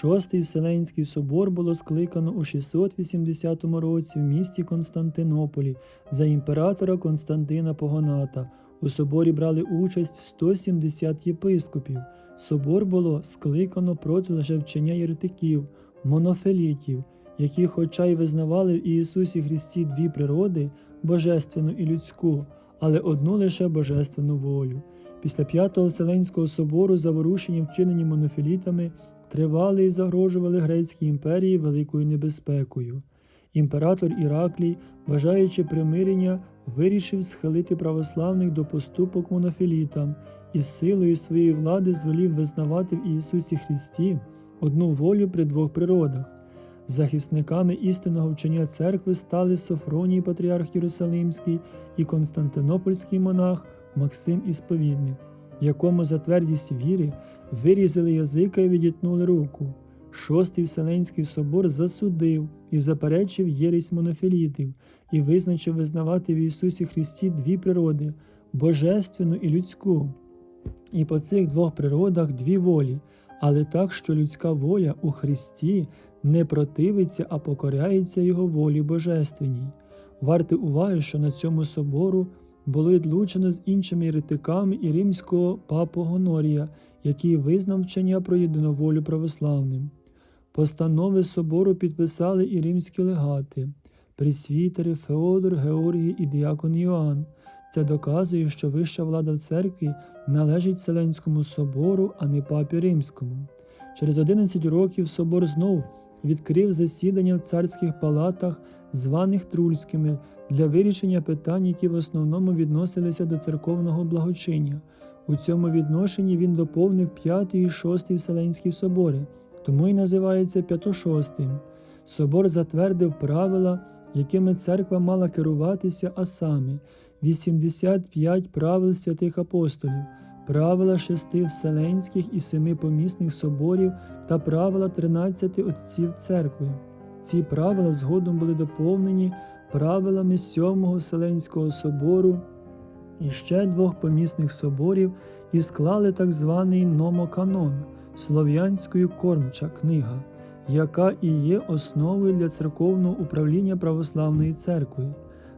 Шостий Вселенський собор було скликано у 680 році в місті Константинополі за імператора Константина Погоната. У соборі брали участь 170 єпископів. Собор було скликано проти лжевчення єретиків, монофелітів, які, хоча й визнавали в Ісусі Христі дві природи божественну і людську, але одну лише божественну волю. Після П'ятого Вселенського собору заворушення, вчинені монофілітами, тривали і загрожували Грецькій імперії великою небезпекою. Імператор Іраклій, бажаючи примирення, вирішив схилити православних до поступок монофілітам і силою своєї влади звелів визнавати в Ісусі Христі одну волю при двох природах. Захисниками істинного вчення церкви стали Софроній Патріарх Єрусалимський і Константинопольський монах Максим Ісповідник, якому за твердість віри вирізали язика і відітнули руку. Шостий Вселенський собор засудив і заперечив єресь монофілітів і визначив визнавати в Ісусі Христі дві природи божественну і людську. І по цих двох природах дві волі, але так, що людська воля у Христі не противиться, а покоряється Його волі божественній. Варте уваги, що на цьому собору було відлучено з іншими єретиками і римського папу Гонорія, який визнав вчення про єдиноволю православним. Постанови собору підписали і римські легати, пресвітери Феодор, Георгій і діакон Йоанн. Це доказує, що вища влада в церкві належить Вселенському собору, а не папі римському. Через 11 років собор знов відкрив засідання в царських палатах, званих Трульськими, для вирішення питань, які в основному відносилися до церковного благочиння. У цьому відношенні він доповнив п'ятий і шостий Вселенські собори, тому й називається П'ятошостим. Собор затвердив правила, якими церква мала керуватися, а саме 85 правил святих апостолів, правила шести Вселенських і семи помісних соборів та правила 13 отців церкви. Ці правила згодом були доповнені правилами Сьомого Вселенського собору і ще двох помісних соборів і склали так званий номоканон слов'янською кормча книга, яка і є основою для церковного управління православної церкви.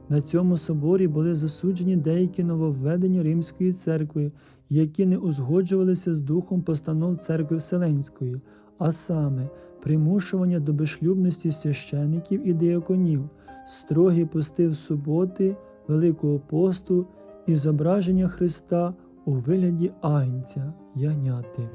На цьому соборі були засуджені деякі нововведення Римської церкви, які не узгоджувалися з духом постанов церкви Вселенської, а саме примушування до безшлюбності священиків і деяконів, строгі пости в суботи, Великого посту і зображення Христа у вигляді агнця ягняти.